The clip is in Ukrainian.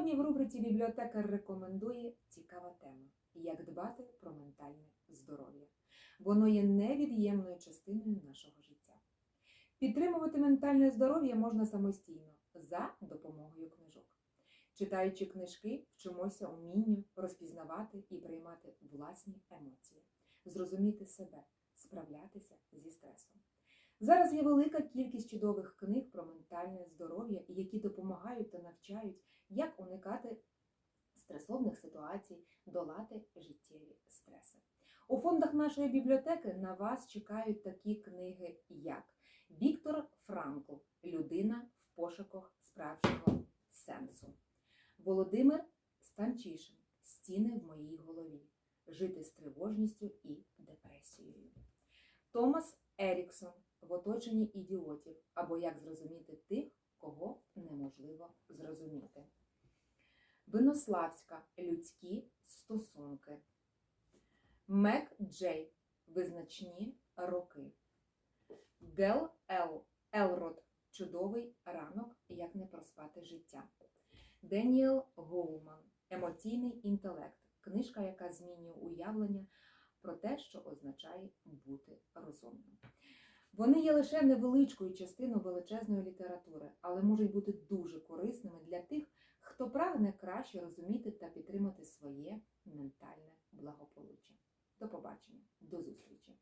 бібліотекар рекомендує цікава тема як дбати про ментальне здоров'я. Воно є невід'ємною частиною нашого життя. Підтримувати ментальне здоров'я можна самостійно за допомогою книжок. Читаючи книжки, вчимося умінню розпізнавати і приймати власні емоції, зрозуміти себе, справлятися зі стресом. Зараз є велика кількість чудових книг про ментальне здоров'я, які допомагають та навчають, як уникати стресовних ситуацій, долати життєві стреси. У фондах нашої бібліотеки на вас чекають такі книги, як Віктор Франкл Людина в пошуках справжнього сенсу. Володимир Станчишин Стіни в моїй голові. Жити з тривожністю і депресією. Томас Еріксон В оточенні ідіотів або Як зрозуміти тих, кого неможливо зрозуміти. Винославська Людські стосунки. Мек Джей Визначні роки. Гел Ел Елрод Чудовий ранок, як не проспати життя. Деніел Гоуман Емоційний інтелект. Книжка, яка змінює уявлення про те, що означає бути розумним. Вони є лише невеличкою частиною величезної літератури, але можуть бути дуже корисними для тих, хто прагне краще розуміти та підтримати своє ментальне благополуччя. До побачення, до зустрічі!